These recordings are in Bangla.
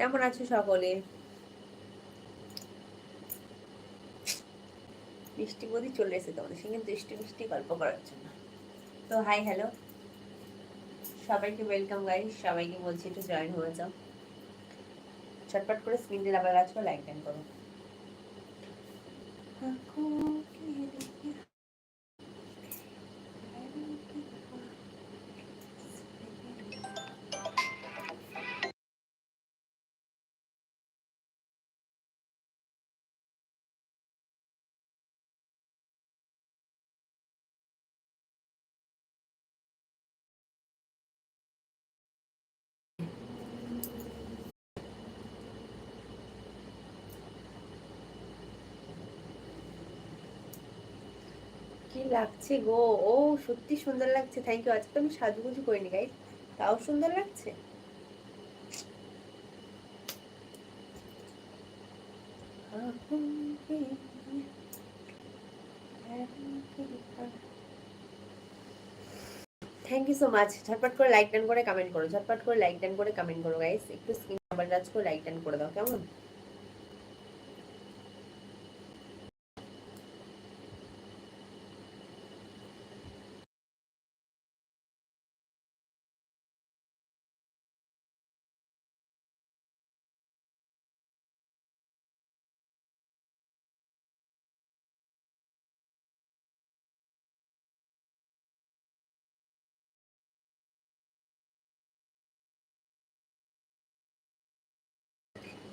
কেমন আছো সকলে? মিষ্টি বদি চলে এসে তোমাদের সঙ্গে মিষ্টি মিষ্টি গল্প করার জন্য। তো হাই হ্যালো সবাইকে ওয়েলকাম গাইস সবাইকে বলছি একটু জয়েন হয়ে যাও। ছটপট করে স্ক্রিনটি আবার কাজ লাইক টাইম করো। লাগছে গো। ও, সত্যি সুন্দর লাগছে। থ্যাংক ইউ আজকে তো আমি সাজুগুজু করিনি গাইস তাও সুন্দর লাগছে? থ্যাংক ইউ সো মাচ ঝটপট করে লাইক ডান করে কমেন্ট করো। ঝটপট করে লাইক ডান করে কমেন্ট করো গাইস একটু স্ক্রিন আবার টাচ করে লাইক ডান করে দাও, কেমন?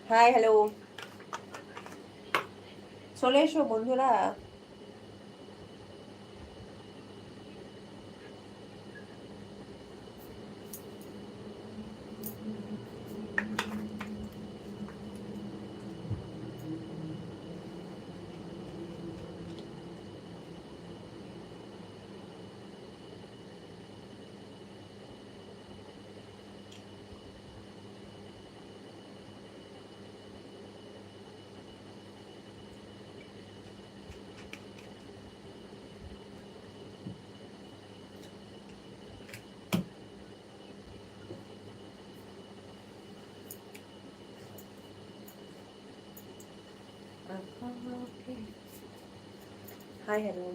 হাই হ্যালো চলে এসো বন্ধুরা। হাই হ্যালো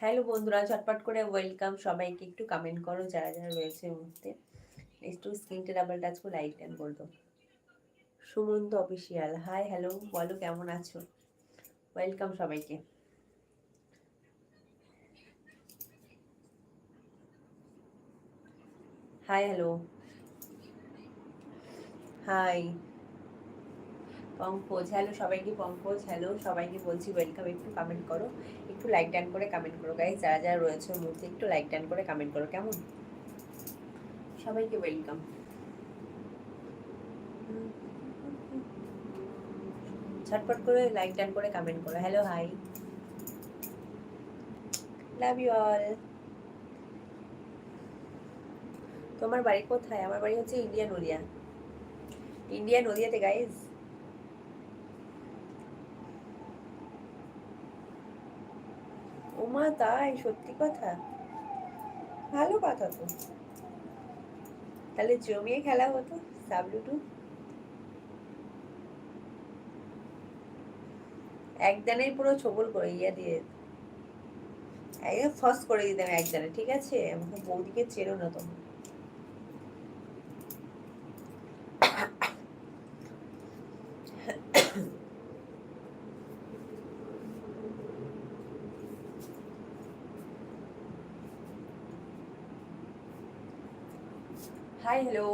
হ্যালো বন্ধুরা চটপট করে ওয়েলকাম সবাইকে। একটু কমেন্ট করো যারা যারা রয়েছে এই মুহূর্তে। একটু স্ক্রিনটা ডাবল টাচ করে লাইক করে দাও সুমন্ত অফিসিয়াল হাই হ্যালো বলো কেমন আছো? ওয়েলকাম সবাইকে। Hi hello hi Pankaj hello সবাইকে পঙ্কজ হ্যালো সবাইকে বলছি ওয়েলকাম একটু কমেন্ট করো, একটু লাইক ডান করে কমেন্ট করো। গাইজ যারা যারা রয়েছে মধ্যে একটু লাইক ডান করে কমেন্ট করো, কেমন? সবাইকে ওয়েলকাম ঝটপট করে লাইক ডান করে কমেন্ট করো। Hello hi love you all তোমার বাড়ি কোথায়? আমার বাড়ি হচ্ছে ইন্ডিয়া নদিয়া। ইন্ডিয়া নদিয়াতে গাইজ ওমা, তাই? সত্যি কথা? ভালো কথা তো। তাহলে জমিয়ে খেলা হতো সাবলুটু একদানেই পুরো ছবল করে ইয়ে দিয়ে। একদম ফার্স্ট করে দিতাম একদানে, ঠিক আছে? আমাকে বৌদিকে চেনো না তোমার। হাই হ্যালো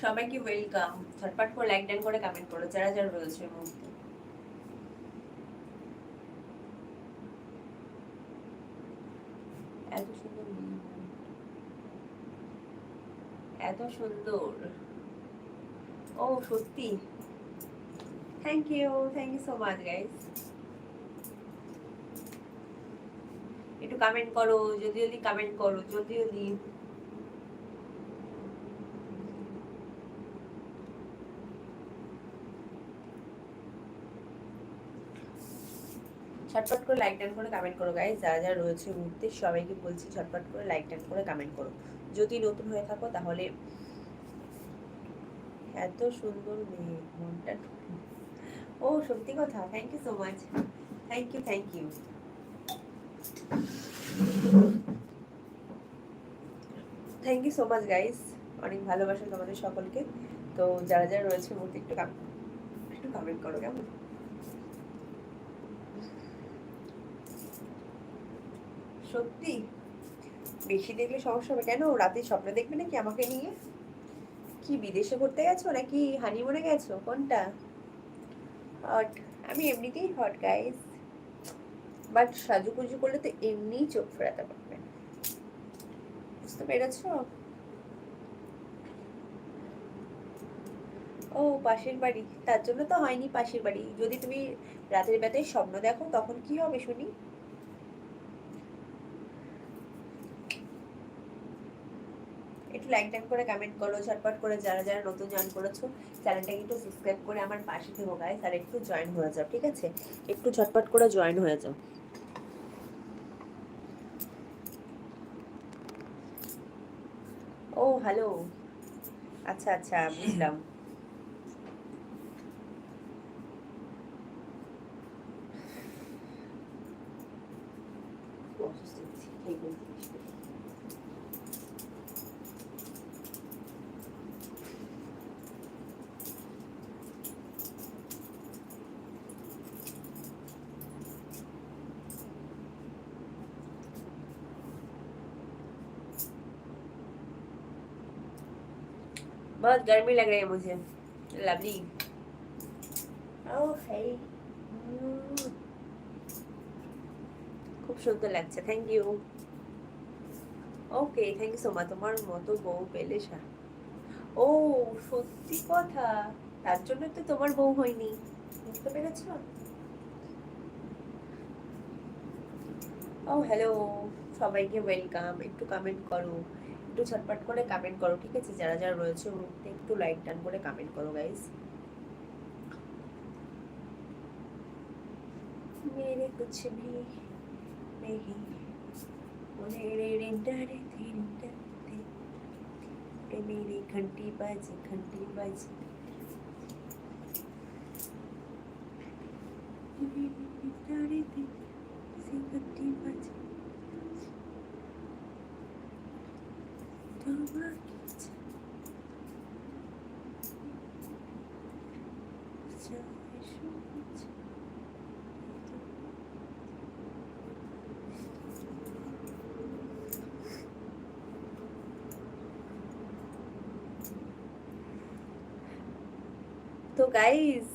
সবাইকে ওয়েলকাম ঝটপট করে লাইক ডান করে কমেন্ট করো, যারা যারা রয়েছে এত সুন্দর। এত সুন্দর। ও, সত্যি। Thank you thank you so much guys একটু কমেন্ট করো, যদি যদি কমেন্ট করো, যদি যদি। ছটপট করে লাইক টান করে কমেন্ট করো গাইজ যারা যারা রয়েছে মুহূর্তে সবাইকে বলছি ছটপট করে লাইক টান করে কমেন্ট করো। যদি নতুন হয়ে থাকো, তাহলে এত সুন্দর মেয়ে, মনটা ও, সত্যি কথা। Thank you so much thank you thank you thank you so much guys অনেক ভালোবাসা তোমাদের সকলকে। তো যারা যারা রয়েছে, মূর্তি একটু একটু কমেন্ট করো, কেমন? সত্যি? বেশি দেখলে সমস্যা হবে কেন? রাতে স্বপ্ন দেখবে নাকি আমাকে নিয়ে? কি, বিদেশে ঘুরতে গেছো নাকি হানিমুনে গেছো? কোনটা? হট আমি এমনিতেই হট গাইস বাট সাজুগুজু করলে তো এমনিই চোখ ফেরাতে পারবে বুঝতে পেরেছ? ও, পাশের বাড়ি। তার জন্য তো হয়নি পাশের বাড়ি। যদি তুমি রাতের বেলায় স্বপ্ন দেখো, তখন কি হবে শুনি? একটু লাইক টাইম করে কমেন্ট করো, ঝটপট করে যারা যারা নতুন জয়েন করেছ চ্যানেলটাকে একটু সাবস্ক্রাইব করে আমার পাশে থেকো গাইস একটু জয়েন হয়ে যাও, ঠিক আছে? একটু ঝটপট করে জয়েন হয়ে যাও ও হ্যালো আচ্ছা আচ্ছা বুঝলাম। बहुत गर्मी लग रही है मुझे लवली খুব সুন্দর লাগছে thank you okay thank you so much তোমার মতো বউ পেলে ও সত্যি কথা তার জন্য তো তোমার বউ হয়নি বুঝতে পেরেছ ও হ্যালো সবাইকে ওয়েলকাম একটু কমেন্ট করো একটু ছটপট করে কমেন্ট করো ঠিক আছে যারা যারা রয়েছে গ্রুপতে একটু লাইক টান করে কমেন্ট করো গাইস मेरे कुछ भी नहीं मेरे डरे थे मेरी घंटी बाजी घंटी बाजी डरे थे घंटी बाजी তো গাইজ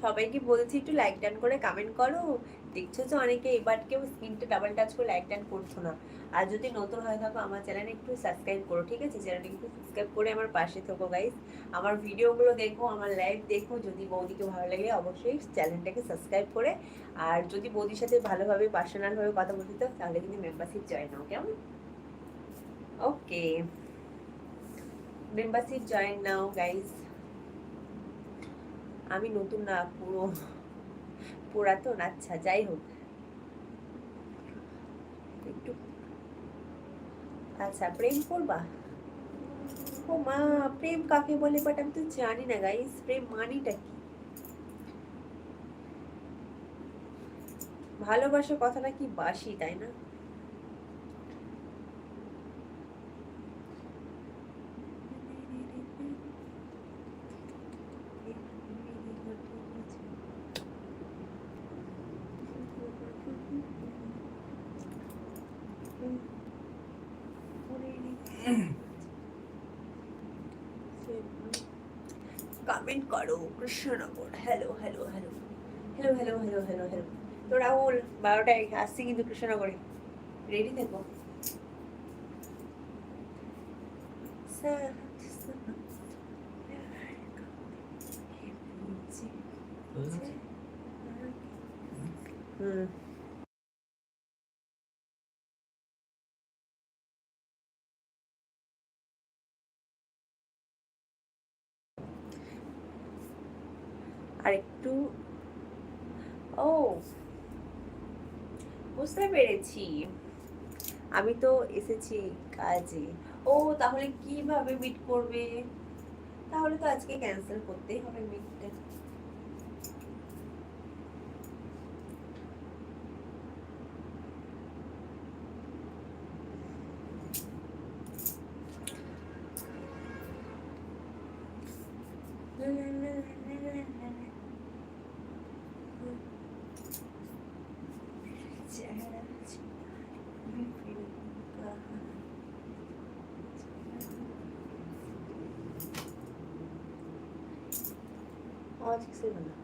সবাইকে বলছি একটু লাইক টান করে কমেন্ট করো। দেখছ তো অনেকে এবার কেউ স্ক্রিনটা ডাবল টাচ করে লাইক টান করছ না। আর যদি নতুন হয়ে থাকো, আমার চ্যানেল একটু সাবস্ক্রাইব করো, ঠিক আছে? চ্যানেলটা একটু সাবস্ক্রাইব করে আমার পাশে থাকো গাইজ আমার ভিডিওগুলো দেখো, আমার লাইভ দেখো, যদি বৌদিকে ভালো লাগে, অবশ্যই চ্যানেলটাকে সাবস্ক্রাইব করে। আর যদি বৌদির সাথে ভালোভাবে পার্সোনালভাবে কথা বলতে চাও, তাহলে কিন্তু মেম্বারশিপ জয়েন হও কেমন? ওকে মেম্বারশিপ জয়েন নাও গাইজ আমি নতুন না, পুরো, পুরাতন আচ্ছা যাই হোক। একটু আচ্ছা প্রেম করবা? ও মা, প্রেম কাকে বলে? বাট আমি তো জানি না গাইস প্রেম মানিটা কি? ভালোবাসা কথাটা কি বাসি তাই না? কমেন্ট করো Krishnanagar hello hello hello hello hello hello hello hello তো রাহুল, বারোটায় আসছি কিন্তু কৃষ্ণনগরে রেডি থেকো। আর একটু ও, বুঝতে পেরেছি। আমি তো এসেছি কাজে। ও, তাহলে কীভাবে মিট করবে? তাহলে তো আজকে ক্যান্সেল করতেই হবে মিটটা Logic 7 না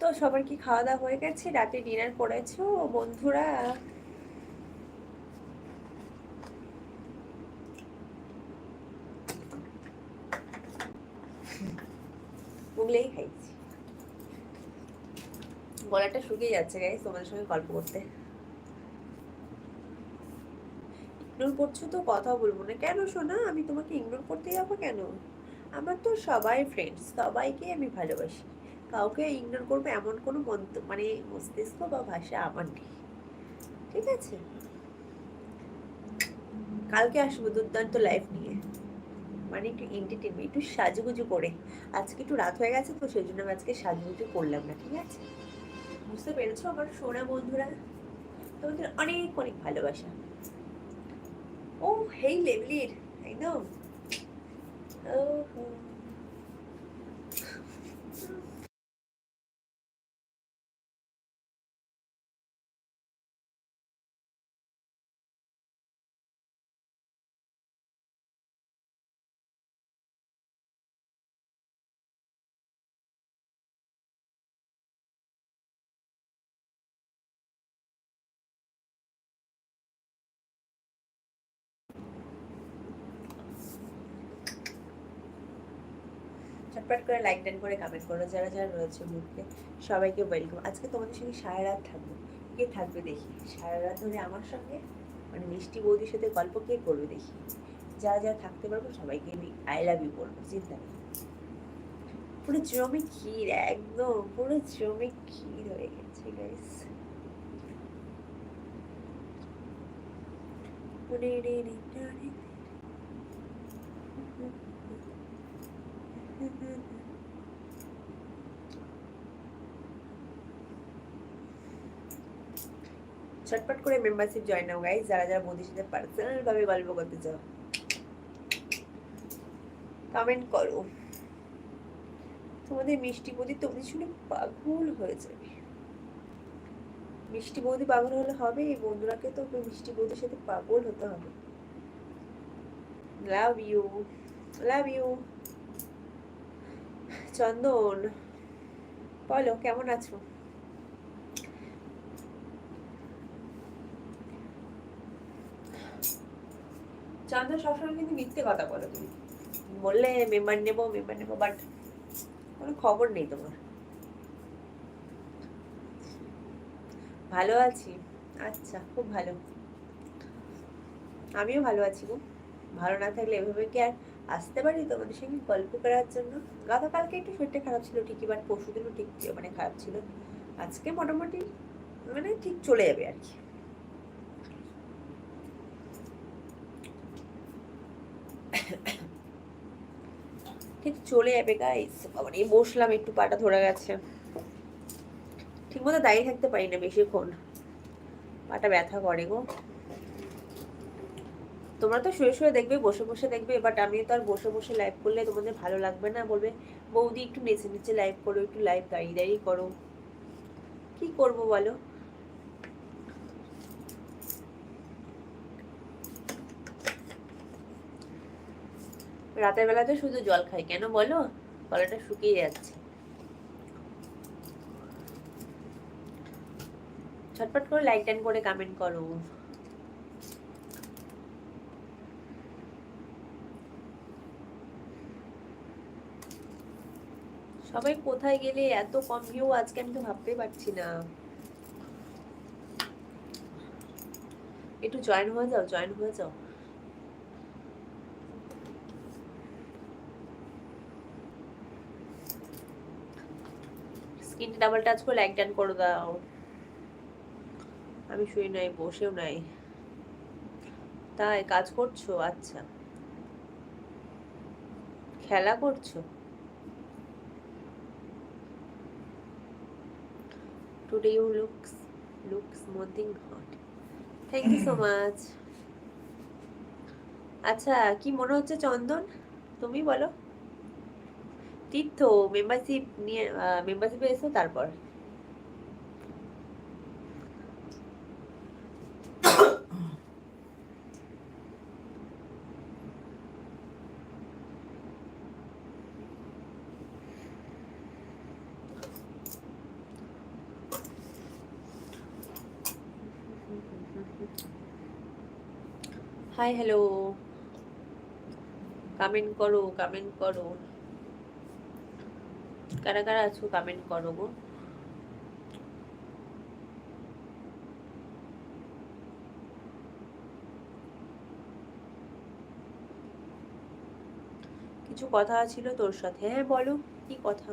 তো সবার কি খাওয়া দাওয়া হয়ে গেছে? রাতে ডিনার করেছ বন্ধুরা? মুগলেই খাইছি। গলাটা শুকিয়ে যাচ্ছে গাইস তোমাদের সঙ্গে গল্প করতে। ইগনোর করছ তো কথা বলব না। কেন শোনা আমি তোমাকে ইগনোর করতে যাব কেন? আমার তো সবাই ফ্রেন্ডস সবাইকে আমি ভালোবাসি। কাউকে ইগনোর করব এমন কোনো মন্ত মানে মস্তিষ্ক বা ভাষা আমার নেই। ঠিক আছে? কালকে আসব দুর্দান্ত লাইফ নিয়ে। মানে একটু এন্টারটেনমেন্ট একটু সাজুগুজু করে। আজকে একটু রাত হয়ে গেছে তো, সেই জন্য আমি আজকে সাজুগুজু করলাম না, ঠিক আছে? বুঝতে পেরেছ আমার সোনা বন্ধুরা? তোমাদের অনেক অনেক ভালোবাসা। ও, হেই লেভলির একদম। ও চটপট করে লাইক ডান করে কমেন্ট করো, যারা যারা রয়েছে মুখে, সবাইকে ওয়েলকাম আজকে তোমাদের সঙ্গে সারা রাত থাকব। কে থাকবে দেখি? সারা রাত ধরে আমার সঙ্গে? মানে মিষ্টি বৌদির সাথে গল্প কে করবে দেখি? যারা যারা থাকতে পারব, সবাইকে আমি আই লাভ ইউ বলব, চিন্তা নেই। পুরো জমে ক্ষীর, একদম পুরো জমে ক্ষীর হয়ে গেছে গাইস রে রে ছটপট করে মেম্বারশিপ জয়েন নাও গাইজ যারা যারা বৌদির সাথে পার্সোনাল ভাবে গল্প করতে চাও। কমেন্ট করো। তোমাদের মিষ্টি বৌদি তোমাদের শুনে পাগল হয়ে যাবে। মিষ্টি বৌদি পাগল হলে হবে, এই বন্ধুরাকে তো মিষ্টি বৌদির সাথে পাগল হতে হবে। লাভ ইউ লাভ ইউ চন্দন, বলো, কেমন আছো? চন্দন সবসময় কিন্তু মিথ্যে কথা বলো তুমি। বললে মেম্বার নেব মেম্বার নেব বাট কোনো খবর নেই তোমার। ভালো আছি। আচ্ছা খুব ভালো। আমিও ভালো আছি গো। ভালো না থাকলে এভাবে কি আর আসতে পারি তোমাদের সঙ্গে গল্প করার জন্য? গতকালকে একটু শরীরটা খারাপ ছিল ঠিকই বাট পরশু দিনও ঠিক মানে খারাপ ছিল। আজকে মোটামুটি মানে ঠিক চলে যাবে আর কি ঠিক চলে যাবে গাইস বাবা এই বসলাম, একটু পাটা ধরে গেছে। ঠিক মতো দাঁড়িয়ে থাকতে পারি না বেশিক্ষণ। পাটা ব্যথা করে গো। তোমরা তো শুয়ে শুয়ে দেখবে, বসে বসে দেখবে বাট আমি তো আর বসে বসে লাইভ করলে তোমাদের ভালো লাগবে না, বলবে, বৌদি, একটু নেচে নেচে লাইভ করো, একটু লাইভ দাঁড়িয়ে দাঁড়িয়ে করো। কি করব বলো? রাতের বেলাতে শুধু জল খাই। কেন বলো? গলাটা শুকিয়ে যাচ্ছে। ছটপট করে লাইক টাইন করে কমেন্ট করো। সবাই কোথায় গেলে এত কম ভিউ আজকে আমি তো ভাবতে পারছি না। একটু জয়েন হয়ে যাও জয়েন হয়ে যাও স্ক্রিনটা ডাবল টাচ করে লাইক টান করে দাও। আমি শুয়ে নাই, বসেও নাই। তাই কাজ করছ? আচ্ছা। খেলা করছ? Today you looks looks modding hot thank you so much আচ্ছা কি মনে হচ্ছে চন্দন? তুমি বলো। তীর্থ মেম্বারশিপ নিয়ে মেম্বারশিপে এসো তারপর। হাই হ্যালো কমেন্ট করো কমেন্ট করো। কারা কারা আছো কমেন্ট করো গো। কিছু কথা ছিল তোর সাথে। হ্যাঁ বলো, কি কথা?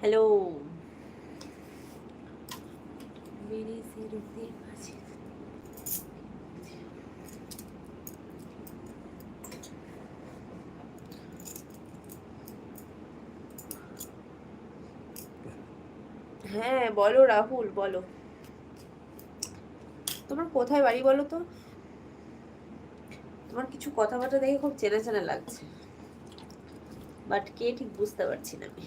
হ্যালো মেরে সে হ্যাঁ বলো রাহুল, বলো। তোমার কোথায় বাড়ি বলো তো? তোমার কিছু কথাবার্তা দেখে খুব চেনা চেনা লাগছে। বাট কে ঠিক বুঝতে পারছি না আমি।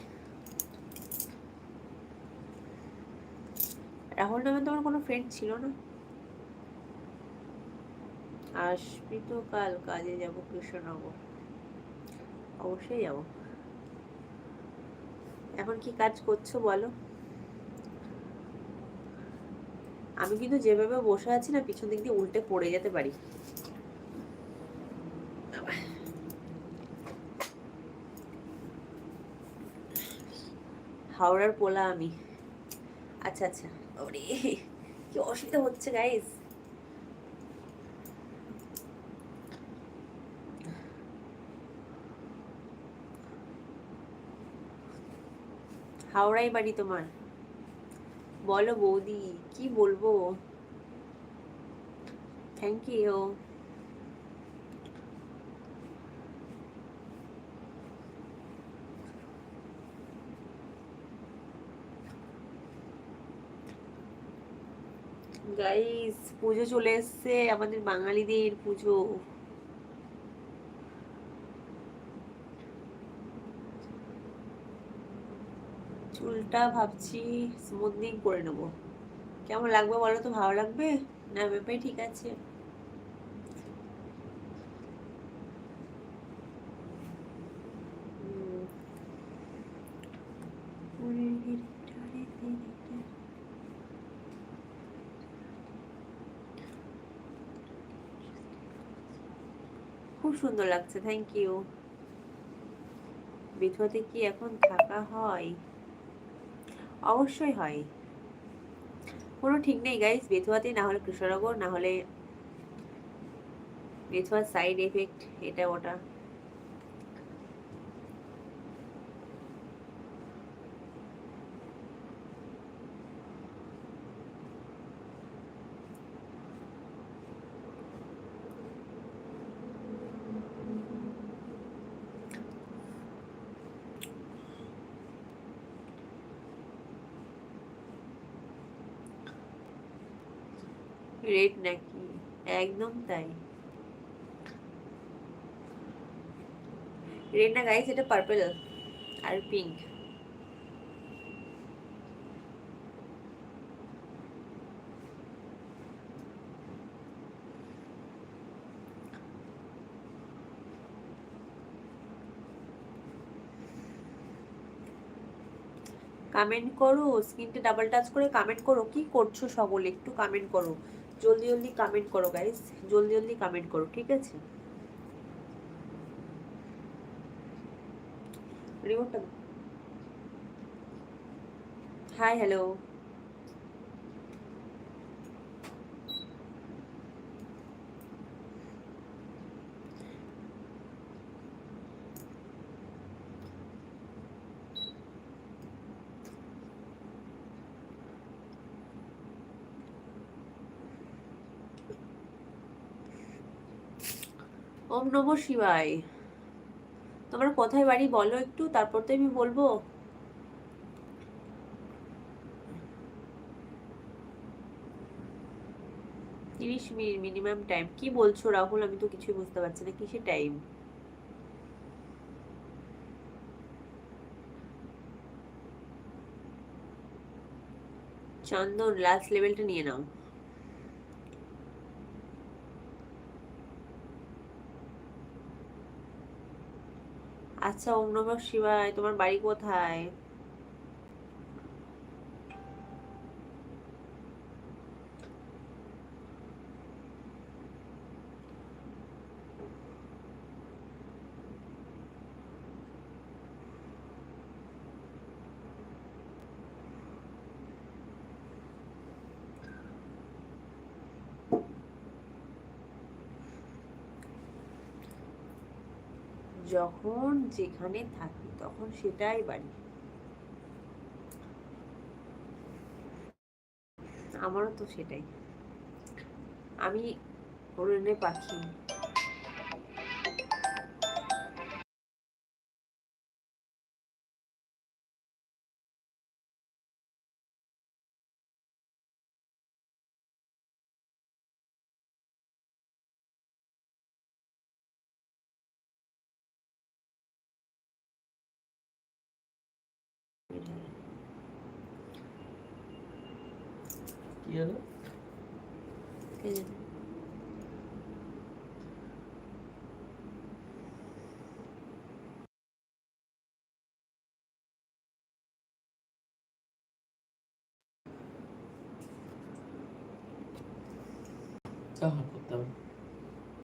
রাহুল নামে তোমার কোনো ফ্রেন্ড ছিল না? আসবি তো কাল, কাজে যাব, কৃষ্ণনগর। অবশ্যই যাব। এখন কি কাজ করছ বলো? আমি কিন্তু যেভাবে বসে আছি না, পিছন দিক দিয়ে উল্টে পড়ে যেতে পারি। হাওড়ার পোলা আমি। আচ্ছা আচ্ছা। ওরে, কি অসুবিধা হচ্ছে গাইস হাওড়াই বাড়ি তোমার? বলো বৌদি কি বলব থ্যাংক ইউ গাইস পুজো চলে এসছে আমাদের বাঙালিদের পুজো। চুলটা ভাবছি স্মুথনিং করে নেব। কেমন লাগবে বলো তো, ভালো লাগবে? না ব্যাপারে ঠিক আছে। খুব সুন্দর লাগছে থ্যাংক ইউ বেথুয়াতে কি এখন থাকা হয়? অবশ্যই হয়। কোনো ঠিক নেই গাইজ বেথুয়াতে না হলে কৃষ্ণনগর, না হলে বেথুয়ার সাইড এফেক্ট এটা ওটা রেড নাকি একদম তাই। রেড না গাইস এটা পার্পল আর পিঙ্ক কমেন্ট করো স্ক্রিনটা ডাবল টাচ করে কমেন্ট করো, কি করছ সকলে? একটু কমেন্ট করো। জলদি জলদি কামেন্ট করো গাইস জলদি জলদি কামেন্ট করো ঠিক আছে? রিমোটটা হাই হ্যালো ওম নম শিবায়। তোমার কোথায় বাড়ি বলো একটু, তারপর তো আমি বলব। তিরিশ মিনিট মিনিমাম টাইম কি বলছো রাহুল? আমি তো কিছুই বুঝতে পারছি না, কিসের টাইম চন্দন লাস্ট লেভেলটা নিয়ে নাও। আচ্ছা ওম নমঃ শিবায় তোমার বাড়ি কোথায়? যখন যেখানে থাকি তখন সেটাই বাড়ি। আমারও তো সেটাই। আমি অরণ্যে পাখি। কি হলো